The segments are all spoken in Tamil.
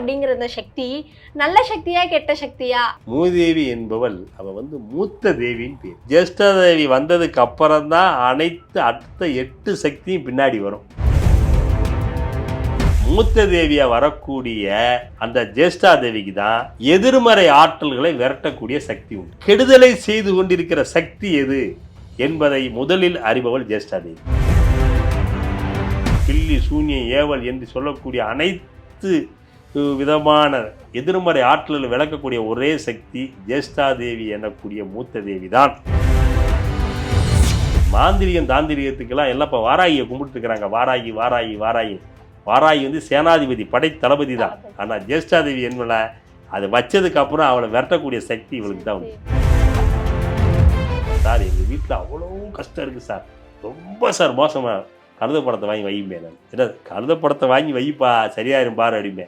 அப்படிங்கிற இந்த சக்தி நல்ல சக்தியா கெட்ட சக்தியா? மூதேவி என்பவள் அவ வந்து மூத்த தேவின்னு பேர். ஜேஷ்டா தேவி வந்ததுக்கு அப்புறம் தான் அனைத்து அடுத்த எட்டு சக்தியும் பின்னாடி வரும். மூத்த தேவியா வரக்கூடிய அந்த ஜேஷ்டா தேவிக்கு தான் எதிர்மறை ஆற்றல்களை விரட்டக்கூடிய சக்தி உண்டு. கெடுதலை செய்து கொண்டிருக்கிற சக்தி எது என்பதை முதலில் அறிபவள் ஜேஷ்டா தேவி பில்லி சூன்யம் ஏவல் என்று சொல்லக்கூடிய அனைத்து விதமான எதிர்மறை ஆற்றலில் விளக்கக்கூடிய ஒரே சக்தி ஜேஷ்டா தேவி எனக்கூடிய மூத்த தேவி தான் மாந்திரிகம் தாந்திரிகத்துக்கெல்லாம் எல்லாம் இப்போ வாராகியை கும்பிட்டு இருக்கிறாங்க. வாராகி வாராகி வாராகி. வாராகி வந்து சேனாதிபதி படை தளபதி தான் ஆனால் ஜேஷ்டாதேவி என்பல அது வச்சதுக்கு அப்புறம் அவளை விரட்டக்கூடிய சக்தி இவளுக்கு தான் உண்டு. சார் எங்கள் வீட்டில் அவ்வளோ கஷ்டம் இருக்குது சார். ரொம்ப சார் மோசமாக கழுத படத்தை வாங்கி வையுமே நான். என்ன கழுத படத்தை வாங்கி வைப்பா? சரியாயிரும் பாரு அடிமே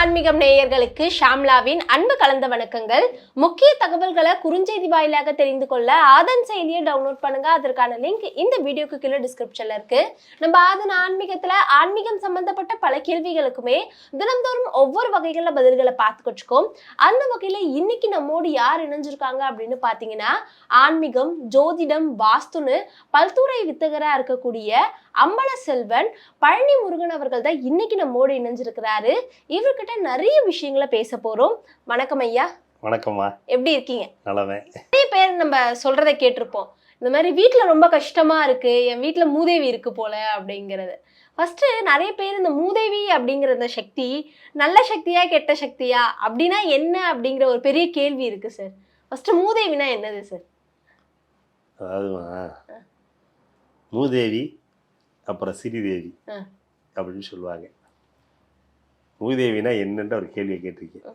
ஆன்மீகம் நேயர்களுக்கு ஷாம்லாவின் அன்பு கலந்த வணக்கங்கள். முக்கிய தகவல்களை குறுஞ்செய்தி வாயிலாக தெரிந்து கொள்ள ஆதன் செயலியை டவுன்லோட் பண்ணுங்க. அதற்கான லிங்க் இந்த வீடியோக்கு கீழே டிஸ்கிரிப்ஷன்ல இருக்கு. நம்ம ஆதன் ஆன்மீகத்துல ஆன்மீகம் சம்பந்தப்பட்ட பல கேள்விகளுக்குமே தினந்தோறும் ஒவ்வொரு வகைகளில் பதில்களை பார்த்துக்கிட்டுருக்கோம் அந்த வகையில இன்னைக்கு நம்மோடு யார் இணைஞ்சிருக்காங்க அப்படின்னு பாத்தீங்கன்னா ஆன்மீகம் ஜோதிடம் வாஸ்துன்னு பல்துறை வித்தகரா இருக்கக்கூடிய அம்பல செல்வன் பழனி முருகன் அவர்கள் தான் இன்னைக்கு நம்மோடு இணைஞ்சிருக்கிறாரு. இவர்கிட்ட நிறைய விஷயங்களை பேச போறோம். வணக்கம் ஐயா. வணக்கம்மா. எப்படி இருக்கீங்க? நல்லவே. நிறைய பேர் நம்ம சொல்றதை கேட்டிருப்போம். இந்த மாதிரி வீட்ல ரொம்ப கஷ்டமா இருக்கு. என் வீட்ல மூதேவி இருக்கு போல அப்படிங்கிறது. ஃபர்ஸ்ட் நிறைய பேர் இந்த மூதேவி அப்படிங்கிற இந்த சக்தி நல்ல சக்தியா கெட்ட சக்தியா அப்படின்னா என்ன அப்படிங்கிற ஒரு பெரிய கேள்வி இருக்கு சார் ஃபர்ஸ்ட் மூதேவினா என்னது சார் அதாவதுமா. மூதேவி அப்புறம் சிறிதேவி ஆ. அப்படின்னு சொல்லுவாங்க. மூதேவினா என்னன்ற ஒரு கேள்வியை கேட்டிருக்கேன்.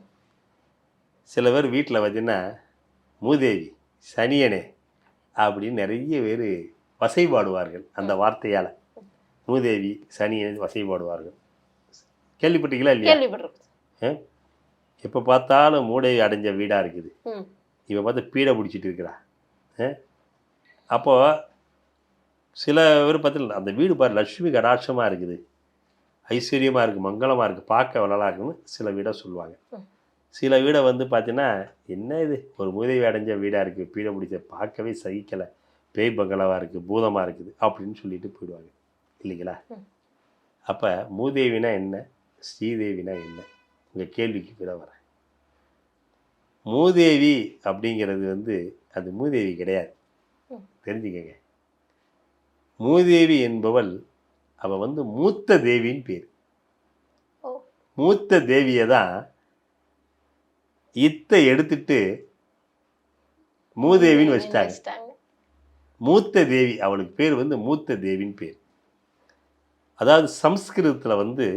சில பேர் வீட்டில் பார்த்தீங்கன்னா மூதேவி சனியனே அப்படின்னு நிறைய பேர் வசைபாடுவார்கள் அந்த வார்த்தையால். மூதேவி சனியன் வசைபாடுவார்கள் கேள்விப்பட்டீங்களா இல்லையா? எப்போ பார்த்தாலும் மூடேவி அடைஞ்ச வீடாக இருக்குது. இவன் பார்த்து பீடை பிடிச்சிட்டு இருக்கிறா. அப்போ சில பேர் பார்த்து அந்த வீடு பாரு லட்சுமி கடாட்சமாக இருக்குது. ஐஸ்வர்யமாக இருக்குது மங்களமாக இருக்குது பார்க்க நல்லா இருக்குன்னு சில வீடை சொல்லுவாங்க. சில வீடை வந்து பார்த்தீங்கன்னா என்ன இது? ஒரு மூதேவி அடைஞ்ச வீடாக இருக்குது பீடை பிடிச்ச பார்க்கவே சகிக்கலை. பேய் பங்களாவாக இருக்குது பூதமாக இருக்குது அப்படின்னு சொல்லிட்டு போயிடுவாங்க. இல்லைங்களா. அப்போ மூதேவினா என்ன? ஸ்ரீதேவினா என்ன? உங்கள் கேள்விக்கு பிற வரேன். மூதேவி அப்படிங்கிறது வந்து அது மூதேவி கிடையாது. தெரிஞ்சுக்கங்க. மூதேவி என்பவள் அவள் வந்து மூத்த தேவின்னு பேர். மூத்த தேவியை தான் இத்தை எடுத்துட்டு மூதேவின்னு வச்சிட்டாங்க. மூத்த தேவி அவளுக்கு பேர் வந்து மூத்த தேவின்னு பேர் அதாவது சம்ஸ்கிருதத்தில் வந்து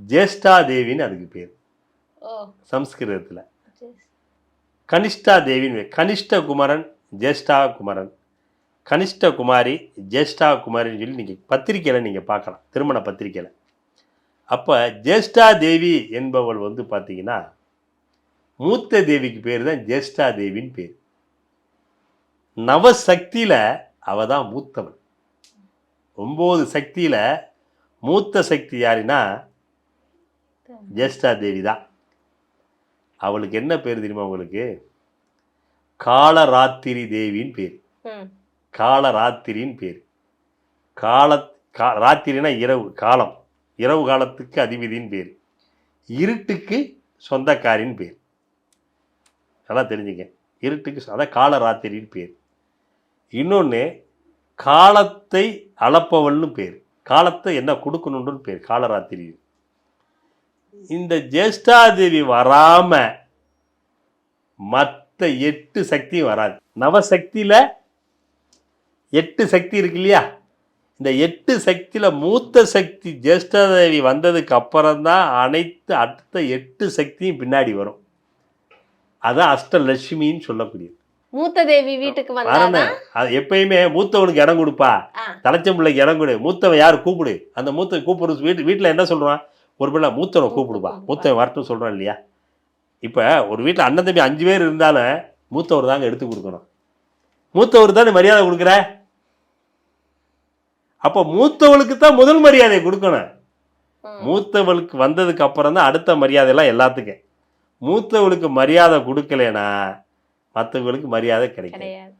ஜேஷ்டா தேவின்னு அதுக்கு பேர் சம்ஸ்கிருதத்தில். கனிஷ்டா தேவின்னு பேர். கனிஷ்ட குமரன் ஜேஷ்டா குமரன் கனிஷ்ட குமாரி ஜேஷ்டா குமாரின்னு சொல்லி நீங்கள் பத்திரிக்கையில் நீங்கள் பார்க்கலாம். திருமண பத்திரிக்கையில். அப்போ ஜேஷ்டா தேவி என்பவள் வந்து பார்த்தீங்கன்னா மூத்த தேவிக்கு பேர் தான் ஜேஷ்டா தேவின்னு பேர். நவசக்தியில் அவ தான் மூத்தவள். ஒம்பது சக்தியில் மூத்த சக்தி யாருன்னா ஜேஷ்டா தேவி தான். அவளுக்கு என்ன பேர் தெரியுமா உங்களுக்கு? காலராத்திரி தேவின்னு பேர். காலராத்திரின்னு பேர். கால கா ராத்திரினா இரவு காலம். இரவு காலத்துக்கு அதிபதின்னு பேர். இருட்டுக்கு சொந்தக்காரின்னு பேர். நல்லா தெரிஞ்சுங்க. இருட்டுக்கு அதான் காலராத்திரின்னு பேர். இன்னொன்று காலத்தை அளப்பவள்னு பேர். காலத்தை என்ன கொடுக்கணுன்னு பேர் காலராத்திரி. இந்த ஜேஷ்டாதேவி வராமல் மற்ற எட்டு சக்தியும் வராது. நவசக்தியில் எட்டு சக்தி இருக்கு இல்லையா? இந்த எட்டு சக்தியில மூத்த சக்தி ஜேஷ்டாதேவி வந்ததுக்கு அப்புறம்தான் அனைத்து அடுத்த எட்டு சக்தியும் பின்னாடி வரும். அதான் அஷ்டலட்சுமின்னு சொல்லக்கூடியது. மூத்த தேவி வீட்டுக்கு அது எப்பயுமே மூத்தவனுக்கு இடம் கொடுப்பா. ஆ. தலைச்ச பிள்ளைக்கு இடம் கொடு. மூத்தவன் யார் கூப்பிடு? அந்த மூத்த கூப்பிடுறது வீட்டு வீட்டில் என்ன சொல்கிறான் ஒரு பிள்ளை மூத்தவனை கூப்பிடுப்பா. மூத்தவன் வரட்டும் சொல்கிறான் இல்லையா? இப்போ ஒரு வீட்டில் அண்ணன் தம்பி அஞ்சு பேர் இருந்தாலும் மூத்தவர் தாங்க எடுத்து கொடுக்கணும். மூத்தவர் தானே மரியாதை கொடுக்குற? அப்போ மூத்தவளுக்கு தான் முதல் மரியாதை கொடுக்கணும். மூத்தவளுக்கு வந்ததுக்கு அப்புறம் தான் அடுத்த மரியாதைலாம் எல்லாத்துக்கும் மூத்தவளுக்கு மரியாதை கொடுக்கலனா மற்றவங்களுக்கு மரியாதை கிடைக்கும்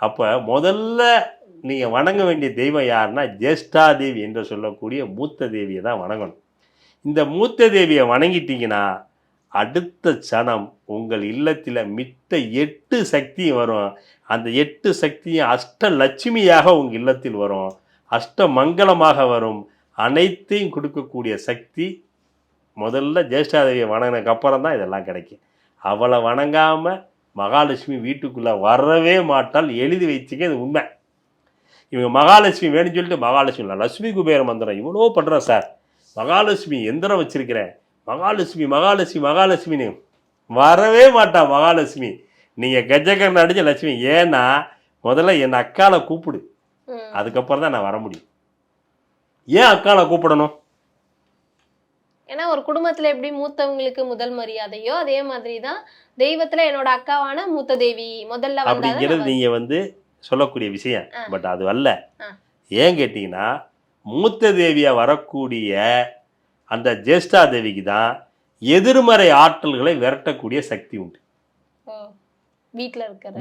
அப்போ முதல்ல நீங்கள் வணங்க வேண்டிய தெய்வம் யாருன்னா ஜேஷ்டா தேவி என்று சொல்லக்கூடிய மூத்த தேவியை தான் வணங்கணும். இந்த மூத்த தேவியை வணங்கிட்டீங்கன்னா அடுத்த சனம் உங்கள் இல்லத்தில் மித்த எட்டு சக்தியும் வரும். அந்த எட்டு சக்தியும் அஷ்ட லட்சுமியாக உங்கள் இல்லத்தில் வரும். அஷ்ட மங்களமாக வரும். அனைத்தையும் கொடுக்கக்கூடிய சக்தி முதல்ல ஜேஷ்டாதேவியை வணங்கினதுக்கு அப்புறம் தான் இதெல்லாம் கிடைக்கும். அவளை வணங்காமல் மகாலட்சுமி வீட்டுக்குள்ளே வரவே மாட்டால் எழுதி வச்சுக்க இது உண்மை. இவங்க மகாலட்சுமி வேணும்னு சொல்லிட்டு மகாலட்சுமி இல்லை லட்சுமி குபேர மந்திரம் இவ்வளோ பண்ணுறேன் சார். மகாலட்சுமி எந்திரம் வச்சுருக்கிறேன். மகாலட்சுமி மகாலட்சுமி மகாலட்சுமின்னு வரவே மாட்டா மகாலட்சுமி. நீங்கள் கஜகர்ண அடிச்ச லட்சுமி. ஏன்னா முதல்ல என் அக்காவை கூப்பிடு. அதுக்கப்புறம் தான் நான் வர முடியும். ஏன் அக்காவை கூப்பிடணும்? ஏன்னா ஒரு குடும்பத்துல எப்படி மூத்தவங்களுக்கு முதல் மரியாதையோ அதே மாதிரிதான் தெய்வத்துல என்னோட அக்காவான மூத்த தேவி முதல்ல அப்படிங்கிறது நீங்கள் வந்து சொல்லக்கூடிய விஷயம். பட் அது அல்ல. ஏன் கேட்டிங்கன்னா மூத்த தேவியா வரக்கூடிய அந்த ஜேஷ்டா தேவிக்கு தான் எதிர்மறை ஆற்றல்களை விரட்டக்கூடிய சக்தி உண்டு.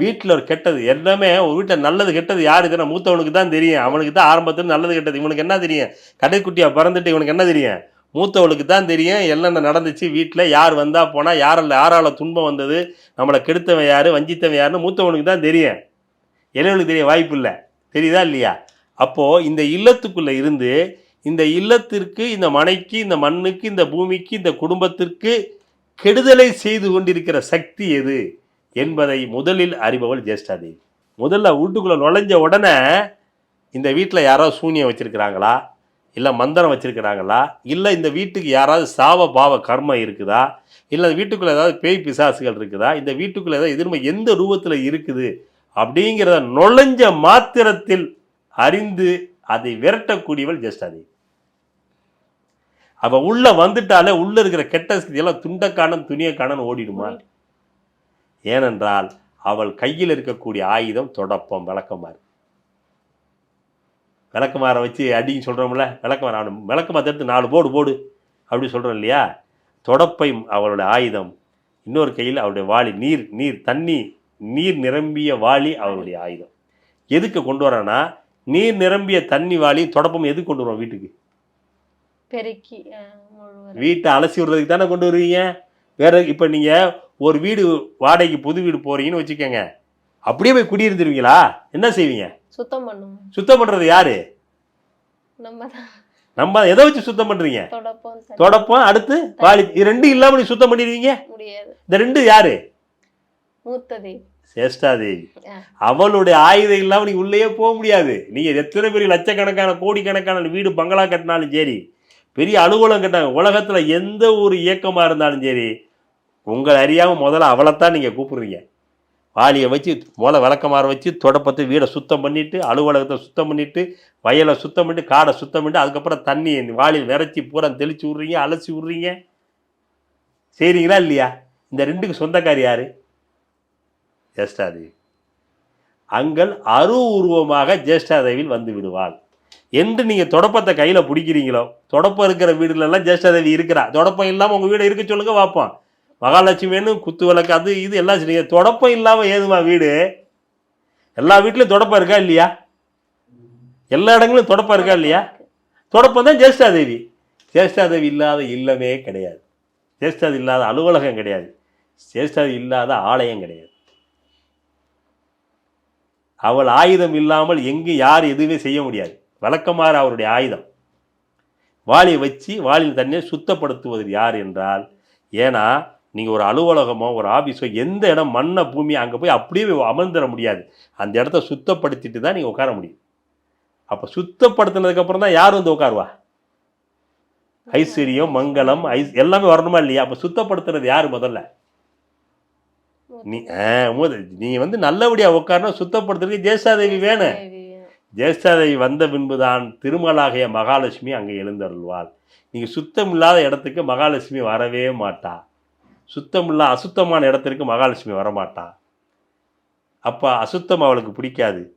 வீட்டில் ஒரு கெட்டது எல்லாமே ஒரு வீட்டில் நல்லது கெட்டது யார் இதுனா மூத்தவனுக்கு தான் தெரியும். அவனுக்கு தான் ஆரம்பத்தில் நல்லது கெட்டது. இவனுக்கு என்ன தெரியும்? கடைக்குட்டியாக பிறந்துட்டு இவனுக்கு என்ன தெரியும்? மூத்தவளுக்கு தான் தெரியும். என்னென்ன நடந்துச்சு? வீட்டில் யார் வந்தா போனால் யாரால் யாரால துன்பம் வந்தது? நம்மளை கெடுத்தவன் யார்? வஞ்சித்தவன் யாருன்னு மூத்தவனுக்கு தான் தெரியும். இளைவனுக்கு தெரிய வாய்ப்பு இல்லை. தெரியுதா இல்லையா? அப்போது இந்த இல்லத்துக்குள்ளே இருந்து இந்த இல்லத்திற்கு இந்த மனைக்கு இந்த மண்ணுக்கு இந்த பூமிக்கு இந்த குடும்பத்திற்கு கெடுதலை செய்து கொண்டிருக்கிற சக்தி எது என்பதை முதலில் அறிபவள் ஜேஷ்டாதேவி. முதல்ல வீட்டுக்குள்ளே நுழைஞ்ச உடனே இந்த வீட்டில் யாராவது சூனியம் வச்சுருக்கிறாங்களா? இல்லை மந்திரம் வச்சுருக்கிறாங்களா? இல்லை இந்த வீட்டுக்கு யாராவது சாவ பாவ கர்மம் இருக்குதா? இல்லை வீட்டுக்குள்ளே ஏதாவது பேய் பிசாசுகள் இருக்குதா? இந்த வீட்டுக்குள்ளே ஏதாவது எதிர்மை எந்த ரூபத்தில் இருக்குது? அப்படிங்கிறத நுழைஞ்ச மாத்திரத்தில் அறிந்து அதை விரட்டக்கூடியவள் ஜெஸ்டாதேவி அவ உள்ள வந்துட்டாலே உள்ள இருக்கிற கெட்ட சக்தியெல்லாம் துண்டக்கானன் துணியக்கானன் ஓடிடுமா? ஏனென்றால் அவள் கையில் இருக்கக்கூடிய ஆயுதம் தொடப்பம் விளக்கமாறு. விளக்கமாரை வச்சு அடின்னு சொல்கிறோம்ல விளக்கமாறு அவன் விளக்கமாறு எடுத்து நாலு போடு போடு அப்படி சொல்கிறோம் இல்லையா? தொடப்பை அவளுடைய ஆயுதம் இன்னொரு கையில் அவருடைய வாளி நீர் நீர் தண்ணி நீர் நிரம்பிய வாளி அவருடைய ஆயுதம். எதுக்கு கொண்டு வரானா நீர் நிரம்பிய தண்ணி வாளி தொடப்பம் எதுக்கு கொண்டு வரோம் வீட்டுக்கு? பெருக்கி. வீட்டை அலசி விடுறதுக்கு தானே கொண்டு வருவீங்க? வேற இப்போ நீங்கள் ஒரு வீடு வாடகைக்கு புது வீடு போறீங்கன்னு வச்சுக்கோங்க. அப்படியே போய் குடியிருந்துருவீங்களா? என்ன செய்வீங்க? சுத்தம் பண்ணுவோம். சுத்தம் பண்ணுறது யாரு? நம்ம நம்ம எதை வச்சு சுத்தம் பண்ணுறீங்க தொடப்போம் அடுத்து வாளி. இது ரெண்டும் இல்லாமல் நீ சுத்தம் பண்ணிடுவீங்க? இந்த ரெண்டு யாரு? மூத்த தேவி. சேஷ்டாதேவி. அவளுடைய ஆயுதம் இல்லாமல் நீ உள்ளேயே போக முடியாது. நீங்கள் எத்தனை பெரிய லட்சக்கணக்கான கோடிக்கணக்கான வீடு பங்களா கட்டினாலும் சரி பெரிய அலுவலகம் கட்டினாங்க. உலகத்தில் எந்த ஒரு இயக்கமாக இருந்தாலும் சரி உங்களை அறியாமல் முதல்ல அவளைத்தான் நீங்கள் கூப்பிடுறீங்க. வாளியை வச்சு முதல்ல விளக்கமாற வச்சு தொடப்பத்தை வீடை சுத்தம் பண்ணிவிட்டு அலுவலகத்தை சுத்தம் பண்ணிவிட்டு வயலை சுத்தம் பண்ணிட்டு காடை சுத்தம் பண்ணிட்டு அதுக்கப்புறம் தண்ணி வாளியில் விரைச்சி பூரா தெளித்து விட்றீங்க அலசி விட்றீங்க. செய்கிறீங்களா இல்லையா? இந்த ரெண்டுக்கு சொந்தக்காரி யார்? ஜேஷ்டாதேவி அங்கள் அரு உருவமாக ஜேஷ்டாதேவியில் வந்து விடுவாள். என்று நீங்கள் தொடப்பத்தை கையில் பிடிக்கிறீங்களோ? தொடப்பம் இருக்கிற வீடுலலாம் ஜேஷ்டாதேவி இருக்கிறா. தொடப்பம் இல்லாமல் உங்கள் வீடை இருக்க சொல்லுங்க பார்ப்போம் மகாலட்சுமின்னு குத்து விளக்கு அது இது எல்லாம் சரிங்க தொடப்பம் இல்லாமல் ஏதுமா வீடு? எல்லா வீட்லையும் தொடப்பம் இருக்கா இல்லையா? எல்லா இடங்களும் தொடப்பம் இருக்கா இல்லையா? தொடப்பம் தான் ஜேஷ்டாதேவி. ஜேஷ்டாதேவி இல்லாத இல்லமே கிடையாது. ஜேஷ்டாதி இல்லாத அலுவலகம் கிடையாது. ஜேஷ்டாதி இல்லாத ஆலயம் கிடையாது. அவள் ஆயுதம் இல்லாமல் எங்கு யார் எதுவுமே செய்ய முடியாது. விளக்கமாறு அவருடைய ஆயுதம். வாளியை வச்சு வாளியின் தண்ணியை சுத்தப்படுத்துவது யார் என்றால் ஏன்னா நீங்கள் ஒரு அலுவலகமோ ஒரு ஆஃபீஸோ எந்த இடம் மண்ணை பூமி அங்கே போய் அப்படியே அமர்ந்துட முடியாது. அந்த இடத்த சுத்தப்படுத்திட்டு தான் நீங்கள் உட்கார முடியும். அப்போ சுத்தப்படுத்தினதுக்கப்புறம் தான் யார் வந்து உட்காருவா? ஐஸ்வர்யம் மங்களம் ஐஸ் எல்லாமே வரணுமா இல்லையா? அப்போ சுத்தப்படுத்துறது யார் முதல்ல? நீ நீ வந்து நல்லபடியாக உட்காரணும் சுத்தப்படுத்துறதுக்கு ஜேஷ்டாதேவி வேணும் தேவி. ஜேஷ்டாதேவி வந்த பின்புதான் திருமலாகிய மகாலட்சுமி அங்கே எழுந்தருள்வாள். நீங்கள் சுத்தம் இல்லாத இடத்துக்கு மகாலட்சுமி வரவே மாட்டா. சுத்தம் இல்லா அசுத்தமான இடத்திற்கு மகாலட்சுமி வரமாட்டா. அப்போ அசுத்தம் அவளுக்கு பிடிக்காது.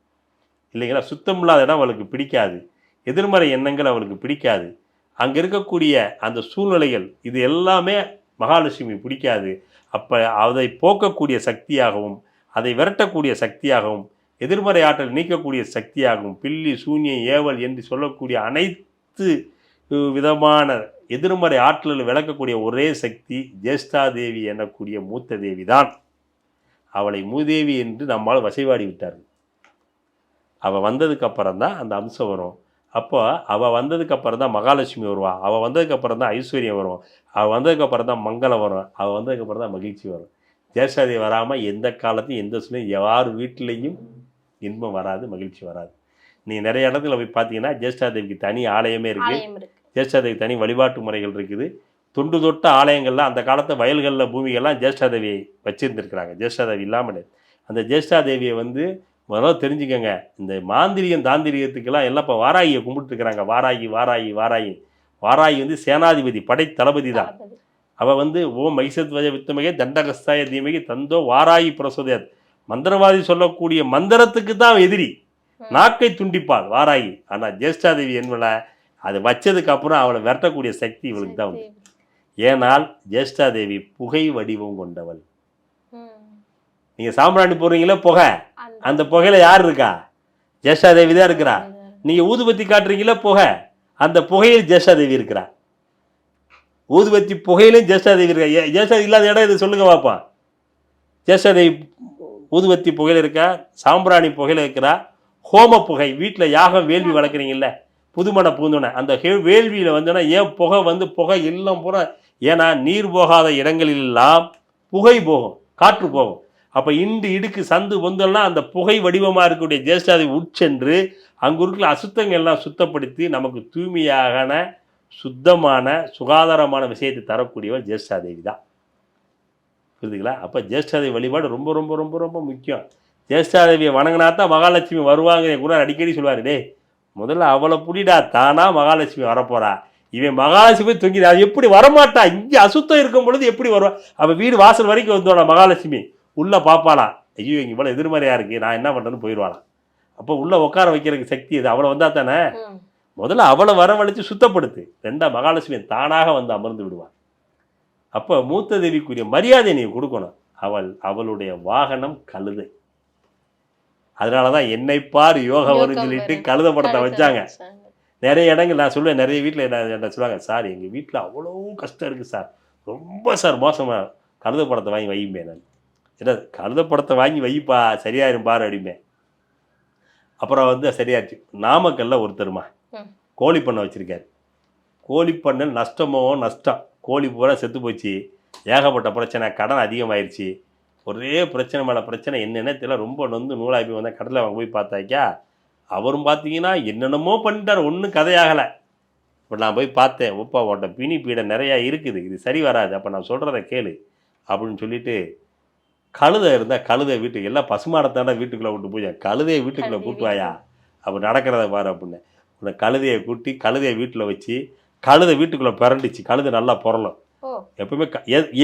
இல்லைங்களா? சுத்தம் இல்லாத இடம் அவளுக்கு பிடிக்காது. எதிர்மறை எண்ணங்கள் அவளுக்கு பிடிக்காது. அங்கே இருக்கக்கூடிய அந்த சூழ்நிலைகள் இது எல்லாமே மகாலட்சுமி பிடிக்காது. அப்போ அதை போக்கக்கூடிய சக்தியாகவும் அதை விரட்டக்கூடிய சக்தியாகவும் எதிர்மறை ஆற்றல் நீக்கக்கூடிய சக்தியாகவும் பில்லி சூன்யம் ஏவல் என்று சொல்லக்கூடிய அனைத்து விதமான எதிர்மறை ஆற்றலில் விளக்கக்கூடிய ஒரே சக்தி ஜேஷ்டாதேவி எனக்கூடிய மூத்த தேவி தான். அவளை மூதேவி என்று நம்மால் வசைவாடி விட்டார்கள். அவள் வந்ததுக்கு அப்புறம் தான் அந்த அம்சம் வரும். அப்போ அவள் வந்ததுக்கு அப்புறம் தான் மகாலட்சுமி வருவா. அவள் வந்ததுக்கு அப்புறம் தான் ஐஸ்வர்யம் வரும் அவள் வந்ததுக்கு அப்புறம் தான் மங்களம் வரும் அவள் வந்ததுக்கு அப்புறம் தான் மகிழ்ச்சி வரும் ஜேஷ்டாதேவி வராமல் எந்த காலத்தையும் எந்த சூழ்நிலையும் யார் வீட்டிலையும் இன்பம் வராது மகிழ்ச்சி வராது. நீங்கள் நிறைய இடத்துல போய் பார்த்தீங்கன்னா ஜேஷ்டாதேவிக்கு தனி ஆலயமே இருக்குது ஜேஷ்டாதேவி தனி வழிபாட்டு முறைகள் இருக்குது. தொண்டு தொட்ட ஆலயங்கள்லாம் அந்த காலத்து வயல்களில் பூமிகள்லாம் ஜேஷ்டாதேவியை வச்சிருந்துருக்குறாங்க. ஜேஷ்டாதேவி இல்லாமல். அந்த ஜேஷ்டாதேவியை வந்து முதல்ல தெரிஞ்சுக்கங்க இந்த மாந்திரியம் தாந்திரிகத்துக்கெல்லாம் எல்லாம் இப்போ வாராகியை கும்பிட்டுருக்குறாங்க. வாராகி வாராகி வாராகி. வாராகி வந்து சேனாதிபதி படை தளபதி தான். தளபதி. அவ வந்து ஓ மைசத்வஜ வித்தமகே தண்டகஸ்தாய தீமகி தந்தோ வாராயி பிரசோதயத். மந்திரவாதி சொல்லக்கூடிய மந்திரத்துக்கு தான் எதிரி. நாக்கை துண்டிப்பாள் வாராயி ஆனால் ஜேஷ்டாதேவி என்பல அது வச்சதுக்கு அப்புறம் அவளை விரட்டக்கூடிய சக்தி இவளுக்கு தான் உண்டு. ஏனால் ஜேஷ்டாதேவி புகை வடிவம் கொண்டவள். நீங்கள் சாம்பிராணி போடுறீங்களே? புகை. அந்த புகையில் புகையில யார் இருக்கா? ஜேஷ்டாதேவி தான் இருக்கிறா. நீங்கள் ஊதுபத்தி காட்டுறீங்களா புகை. அந்த புகையில் ஜேஷ்டாதேவி இருக்கிறா. ஊதுபத்தி புகையிலும் ஜேஷ்டாதேவி இருக்கா? ஜெஷா இல்லாத இடம் இது சொல்லுங்க பாப்பா ஜெஷா தேவி ஊதுபத்தி புகையில் இருக்கா? சாம்பிராணி புகையில் இருக்கிறா. ஹோம புகை. வீட்டில் யாகம் வேள்வி வளர்க்குறீங்கல்ல? புதுமண பூந்துணை அந்த வேள்வியில் வந்தோன்னா ஏன் புகை வந்து புகை இல்லம் பூரா? ஏன்னா நீர் போகாத இடங்களிலெல்லாம் புகை போகும். காற்று போகும். அப்போ இண்டு இடுக்கு சந்து பொந்தெல்லாம் அந்த புகை வடிவமாக இருக்கக்கூடிய ஜேஷ்டாதை உட்சென்று அங்கு இருக்கிற அசுத்தங்கள் எல்லாம் சுத்தப்படுத்தி நமக்கு தூய்மையான சுத்தமான சுகாதாரமான விஷயத்தை தரக்கூடியவர் ஜேஷ்டாதேவி தான். புரியுதுங்களா அப்போ ஜேஷ்டாதேவி வழிபாடு ரொம்ப ரொம்ப ரொம்ப ரொம்ப முக்கியம். ஜேஷ்டாதேவியை வணங்கினா தான் மகாலட்சுமி வருவாங்க கூட அடிக்கடி சொல்லுவார் டே முதல்ல அவளை புடிடா தானா மகாலட்சுமி வரப்போறா. இவன் மகாலட்சுமி தொங்கிடா அது எப்படி வரமாட்டா? இங்கே அசுத்தம் இருக்கும் பொழுது எப்படி வருவா? அவள் வீடு வாசல் வரைக்கும் வந்தோடா மகாலட்சுமி? உள்ளே பார்ப்பாளா ஐயோ இங்கே இவ்வளோ எதிர்மறையாக இருக்குது நான் என்ன பண்ணுறேன்னு போயிடுவாளாம் அப்போ உள்ளே உட்கார வைக்கிறதுக்கு சக்தி இது அவளை வந்தா தானே. முதல்ல அவளை வரவழைச்சு சுத்தப்படுத்து. ரெண்டா மகாலட்சுமி தானாக வந்து அமர்ந்து விடுவாள். அப்போ மூத்த தேவிக்குரிய மரியாதை நீ கொடுக்கணும். அவள் அவளுடைய வாகனம் கழுதை. அதனால தான் என்னை பார் யோகா வரும்னு சொல்லிட்டு. கழுத படத்தை வச்சாங்க. நிறைய இடங்கள் நான் சொல்லுவேன் நிறைய வீட்டில் என்ன என்ன சொல்லுவாங்க சார் எங்கள் வீட்டில் அவ்வளோ கஷ்டம் இருக்குது சார். ரொம்ப சார் மோசமாக கழுத படத்தை வாங்கி வையுமே நான். என்ன கழுத படத்தை வாங்கி வைப்பா சரியாயிரும் பாரு அடிமே அப்புறம் வந்து சரியாச்சு. நாமக்கல்ல ஒருத்தருமா. கோழி பண்ணை வச்சுருக்காரு. கோழி பண்ணை நஷ்டமோ நஷ்டம் கோழி பூரா செத்து போச்சு ஏகப்பட்ட பிரச்சனை கடன் அதிகமாயிருச்சு. ஒரே பிரச்சனை மேலே பிரச்சனை என்னென்ன தெரியல. ரொம்ப நொந்து நூலாகி போய் வந்தால் கடலில் வாங்க போய் பார்த்தாக்கா அவரும் பார்த்தீங்கன்னா என்னென்னமோ பண்ணிட்டார். ஒன்றும் கதையாகலை. இப்போ நான் போய் பார்த்தேன் ஒப்பா உன்ட்ட பிணி பீடை நிறையா இருக்குது. இது சரி வராது. அப்போ நான் சொல்கிறத கேளு. அப்படின்னு சொல்லிட்டு கழுதை இருந்தால் கழுதை வீட்டுக்கு எல்லாம் பசுமாடத்தாண்டா வீட்டுக்குள்ளே விட்டு போய் கழுதையை வீட்டுக்குள்ளே கூட்டுவாயா அப்போ நடக்கிறத பாரு அப்படின்னு. உன்னை கழுதையை கூட்டி கழுதையை வீட்டில் வச்சு கழுதை வீட்டுக்குள்ளே பிறண்டுச்சு கழுதை நல்லா புரளும் எப்பவுமே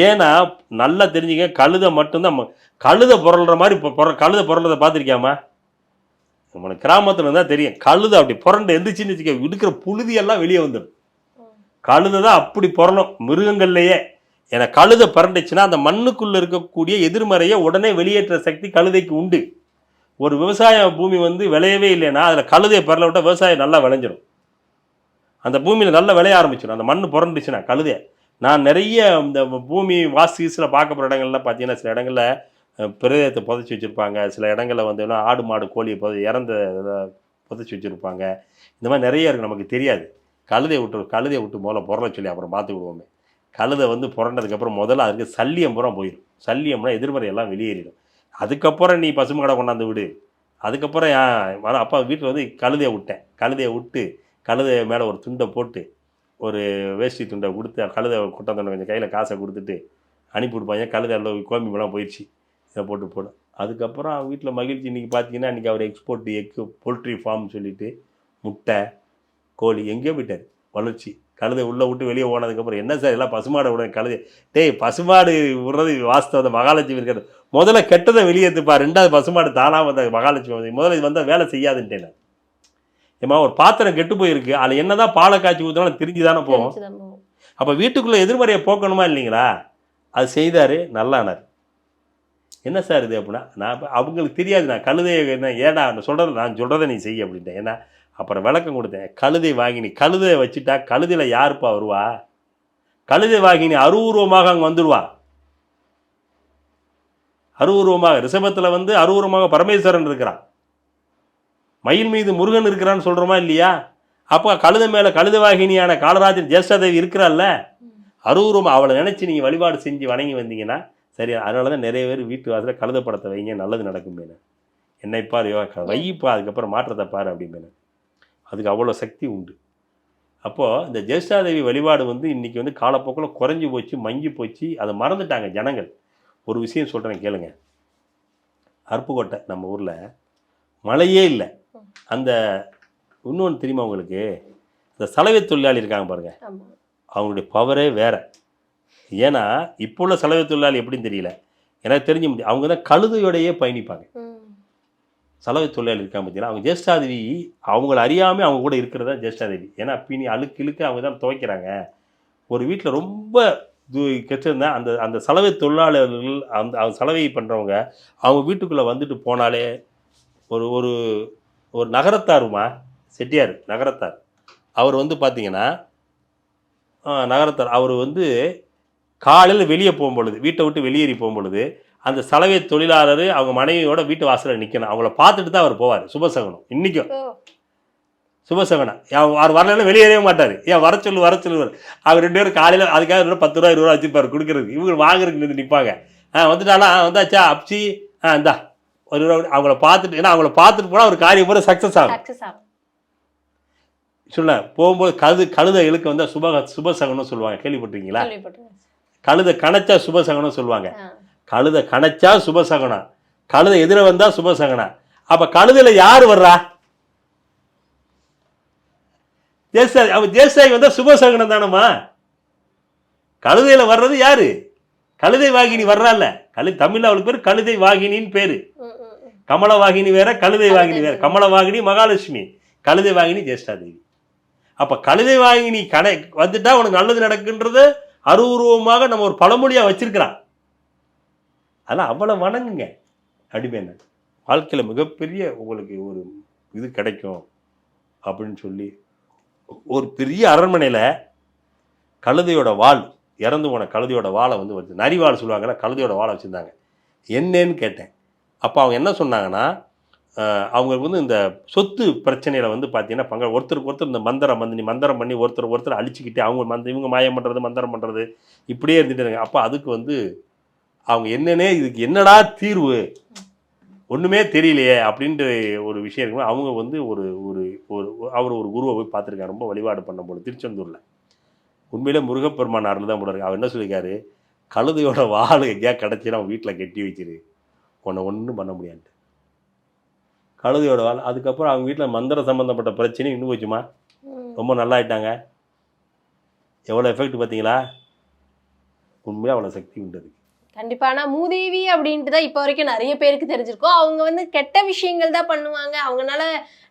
ஏன்னா நல்லா தெரிஞ்சுங்க கழுதை மட்டும்தான் கழுதை புரள்ற மாதிரி பொ- பொற கழுதை புரள்றதை பார்த்துருக்கியாமா நம்மளுக்கு கிராமத்தில் இருந்தால் தெரியும். கழுதை அப்படி புரண்டு எந்திரிச்சின்னு வச்சுக்க இருக்கிற புழுதியெல்லாம் வெளியே வந்துடும். கழுதை தான் அப்படி புரளும் மிருகங்கள்லையே. ஏன்னா கழுதை பரண்டுச்சுன்னா அந்த மண்ணுக்குள்ளே இருக்கக்கூடிய எதிர்மறையை உடனே வெளியேற்ற சக்தி கழுதைக்கு உண்டு. ஒரு விவசாய பூமி வந்து விளையவே இல்லைன்னா அதில் கழுதையை பரல விட்டால் விவசாயம் நல்லா விளைஞ்சிடும் அந்த பூமியில் நல்லா விளைய ஆரம்பிச்சிடும் அந்த மண் புரண்டுச்சுன்னா கழுதை நான் நிறைய இந்த பூமி வாசிஸில் பார்க்க போகிற இடங்கள்லாம் பார்த்தீங்கன்னா சில இடங்களில் பிரதேயத்தை புதைச்சி வச்சுருப்பாங்க. சில இடங்களில் வந்து ஆடு மாடு கோழியை புதை இறந்த புதைச்சி வச்சுருப்பாங்க. இந்த மாதிரி நிறைய இருக்குது நமக்கு தெரியாது. கழுதையை விட்டு கழுதையை விட்டு முதல்ல புரள சொல்லி அப்புறம் பார்த்துக்கிடுவோமே. கழுதை வந்து புரண்டதுக்கப்புறம் முதல்ல அதுக்கு சல்லியம் புறம் போயிடும் சல்லியம்னா எதிர்மறை எல்லாம் வெளியேறிடும். அதுக்கப்புறம் நீ பசுமை கடை கொண்டாந்து விடு. அதுக்கப்புறம் வர அப்பா வீட்டில் வந்து கழுதையை விட்டேன். கழுதையை விட்டு கழுதை மேலே ஒரு துண்டை போட்டு ஒரு வேஷ்டி துண்டை கொடுத்து கழுதை கொண்டாந்து கொஞ்சம் கையில் காசை கொடுத்துட்டு அனுப்பி விடுப்பாங்க. கழுதை எல்லாம் கோமிமெல்லாம் போயிடுச்சு இதை போட்டு போடும் அதுக்கப்புறம் அவங்க வீட்டில் மகிழ்ச்சி. இன்றைக்கி பார்த்தீங்கன்னா இன்றைக்கி அவர் எக்ஸ்போர்ட் எக்கு போல்ட்ரி ஃபார்ம் சொல்லிவிட்டு முட்டை கோழி எங்கேயோ போயிட்டார். வளர்ச்சி. கழுதை உள்ளே விட்டு வெளியே போனதுக்கப்புறம் என்ன சார் எல்லாம் பசுமாடை விட கழுதை டேய் பசுமாடு விடுறது வாஸ்தவம் அந்த மகாலட்சுமி இருக்கிறது முதல்ல கெட்டதை வெளியேற்றுப்பா ரெண்டாவது பசுமாடு தானாக வந்த மகாலட்சுமி வந்து முதல்ல இது வந்தால் வேலை செய்யாதுன்ட்டேன் நான். ஏம்மா ஒரு பாத்திரம் கெட்டு போயிருக்கு. அதில் என்னதான் பாலை காய்ச்சி ஊற்றினாலும் திரிஞ்சு தானே போகும். அப்போ வீட்டுக்குள்ளே எதிர்மறையை போக்கணுமா இல்லைங்களா? அது செய்தார் நல்லானார். என்ன சார் இது அப்படின்னா நான் இப்ப அவங்களுக்கு தெரியாது நான். கழுதையை என்ன ஏடா நான் சொல்கிறது நான் சொல்கிறத நீ செய் அப்படின்ட்டேன். ஏன்னா அப்புறம் விளக்கம் கொடுத்தேன். கழுதை வாங்கினி கழுதையை வச்சுட்டா கழுதையில் யாருப்பா வருவா? கழுதை வாங்கினி அருவூர்வமாக அங்கே வந்துடுவா. அருவூர்வமாக ரிஷபத்தில் வந்து அருவூர்வமாக பரமேஸ்வரன் இருக்கிறான். மயில் மீது முருகன் இருக்கிறான்னு சொல்கிறோமா இல்லையா? அப்போ கழுதை மேலே கழுத வாகினியான காலராஜன் ஜேஷ்டாதேவி இருக்கிறாள்ல. அருவுருவம் அவளை நினச்சி நீங்கள் வழிபாடு செஞ்சு வணங்கி வந்தீங்கன்னா சரி அதனால தான் நிறைய பேர் வீட்டு வாசலில் கழுத படத்தை வைங்க நல்லது நடக்கும் மேனு என்னைப்பார் யோகா வைப்பா அதுக்கப்புறம் மாற்றத்தை பாரு அப்படின்னு அதுக்கு அவ்வளோ சக்தி உண்டு. அப்போது இந்த ஜேஷ்டாதேவி வழிபாடு வந்து இன்றைக்கி வந்து காலப்போக்கில் குறைஞ்சி போச்சு மங்கி போச்சு. அதை மறந்துட்டாங்க ஜனங்கள். ஒரு விஷயம் சொல்கிறேன் கேளுங்க. அருப்புக்கோட்டை நம்ம ஊரில் மழையே இல்லை. அந்த இன்னொன்று தெரியுமா உங்களுக்கு? இந்த சலவை தொழிலாளி இருக்காங்க பாருங்க. ஆமா. அவங்களுடைய பவரே வேற. ஏன்னா இப்போ உள்ள சலவை தொழிலாளி எப்படின்னு தெரியல. எனக்கு தெரிஞ்ச முடியும் அவங்க தான் கழுதையோடையே பயணிப்பாங்க. சலவை தொழிலாளி இருக்காங்க பார்த்தீங்கன்னா அவங்க ஜேஷ்டாதேவி அவங்கள அறியாமல் அவங்க கூட இருக்கிறதா ஜேஷ்டாதேவி? ஏன்னா பின்னி அழுக்கு இழுக்கு அவங்க தான் துவைக்கிறாங்க. ஒரு வீட்டில் ரொம்ப கெட்டிருந்தா அந்த அந்த சலவை தொழிலாளர்கள் அந்த அவங்க சலவை பண்ணுறவங்க அவங்க வீட்டுக்குள்ளே வந்துட்டு போனாலே ஒரு ஒரு ஒரு நகரத்தாருமா? செட்டியார் நகரத்தார். அவர் வந்து பார்த்தீங்கன்னா நகரத்தார். அவர் வந்து காலையில் வெளியே போகும்பொழுது வீட்டை விட்டு வெளியேறி போகும்பொழுது அந்த சலவை தொழிலாளர் அவங்க மனைவியோட வீட்டு வாசலில் நிற்கணும் அவங்கள பார்த்துட்டு தான் அவர் போவார். சுபசகனம். இன்றைக்கும். சுபசகனம். அவ- அவர் வரலன்னா வெளியேறவே மாட்டார். ஏன் வர சொல்லு வர சொல்லுவார் அவர் ரெண்டு பேரும் காலையில் அதுக்காக இன்னும் பத்து ரூபா இருபது ரூபா வச்சுருப்பார் கொடுக்குறதுக்கு. இவங்க வாங்குறதுக்கு நின்று நிற்பாங்க ஆ வந்துட்டாலா ஆ, வந்தாச்சா? அப்சி. ஆ இந்தா. ஒரு. அவங்கள பார்த்துட்டு ஏன்னா அவங்கள பார்த்துட்டு போனால் ஒரு காரியம் பூரா சக்ஸஸ் ஆகும். சொல்ல போகும்போது கழுது கழுதை இழுக்க வந்தால் சுப சுபசகனம் சொல்லுவாங்க. கேள்விப்பட்டிருக்கீங்களா. கழுதை கணைச்சா சுபசகனம் சொல்லுவாங்க. கழுதை கணச்சா சுபசகனம். கழுதை எதிர வந்தா சுபசகனம். அப்ப கழுதையில யார் வர்றா? ஜேசாய். அவ ஜேசாய் வந்தா சுபசகனம் தானம்மா? கழுதையில வர்றது யாரு? கழுதை வாகினி வர்றால கழு தமிழ்ல அவளுக்கு பேர் கழுதை வாகினின்னு பேரு. கமல வாகினி வேற கழுதை வாகினி வேற. கமல வாகினி மகாலட்சுமி. கழுதை வாகினி ஜேஷ்டாதேவி. அப்ப கழுதை வாகினி கடை வந்துட்டா உனக்கு நல்லது நடக்குன்றது அருவுருவமாக நம்ம ஒரு பழமொழியா வச்சிருக்கிறான். அதெல்லாம் அவ்வளோ வணங்குங்க. அடிமையான வாழ்க்கையில் மிகப்பெரிய உங்களுக்கு ஒரு இது கிடைக்கும் அப்படின்னு சொல்லி ஒரு பெரிய அரண்மனையில் கழுதையோட வாள் இறந்து போன கழுதையோட வாளை வந்து வச்சு நரிவாள் சொல்லுவாங்கன்னா கழுதையோட வாழை வச்சுருந்தாங்க. என்னன்னு கேட்டேன். அப்போ அவங்க என்ன சொன்னாங்கன்னா அவங்களுக்கு வந்து இந்த சொத்து பிரச்சனையில் வந்து பார்த்தீங்கன்னா பங்க ஒருத்தருக்கு ஒருத்தர் இந்த மந்திரம் மந்தினி மந்திரம் பண்ணி ஒருத்தர் ஒருத்தர் அழிச்சிக்கிட்டு அவங்க மந்த இவங்க மாயம் பண்ணுறது மந்திரம் பண்ணுறது இப்படியே இருந்துட்டு இருக்காங்க. அப்போ அதுக்கு வந்து அவங்க என்னன்னே இதுக்கு என்னடா தீர்வு? ஒன்றுமே தெரியலையே அப்படின்ட்டு ஒரு விஷயம் இருக்கும்போது அவங்க வந்து ஒரு ஒரு ஒரு அவர் ஒரு குருவை போய் பார்த்துருக்காரு. ரொம்ப வழிபாடு பண்ண போல திருச்செந்தூரில். உண்மையிலே முருகப்பெருமான் அருள் தான் போடுறாரு. அவர் என்ன சொல்லியிருக்காரு? கழுதையோட வாள் எங்கேயா கிடச்சினா அவன் வீட்டில் கட்டி வச்சிரு. உன்னை ஒன்றும் பண்ண முடியாது கழுதையோட வாள் அதுக்கப்புறம் அவங்க வீட்டில் மந்திர சம்மந்தப்பட்ட பிரச்சனையும் இன்னும் போச்சுமா? ரொம்ப நல்லா ஆயிட்டாங்க எவ்வளோ எஃபெக்ட் பார்த்தீங்களா? உண்மையாக அவ்வளோ சக்தி உண்டு கண்டிப்பா. ஆனா மூதேவி அப்படின்ட்டு தான் இப்போ வரைக்கும் நிறைய பேருக்கு தெரிஞ்சிருக்கும். அவங்க வந்து கெட்ட விஷயங்கள் தான் பண்ணுவாங்க. அவங்களால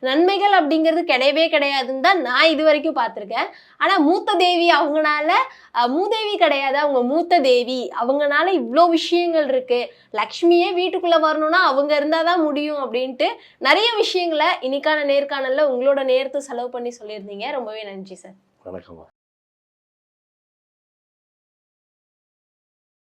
நன்மைகள் அப்படிங்கிறது கிடையவே கிடையாதுன்னு தான் நான் இது வரைக்கும் பார்த்துருக்கேன். ஆனால் மூத்த தேவி அவங்களால மூதேவி கிடையாது. அவங்க மூத்த தேவி. அவங்கனால இவ்வளோ விஷயங்கள் இருக்கு. லக்ஷ்மியே வீட்டுக்குள்ளே வரணும்னா அவங்க இருந்தால் தான் முடியும் அப்படின்ட்டு நிறைய விஷயங்களை இன்னைக்கான நேர்காணலில் உங்களோட நேரத்தை செலவு பண்ணி சொல்லியிருந்தீங்க. ரொம்பவே நன்றி சார். வணக்கம்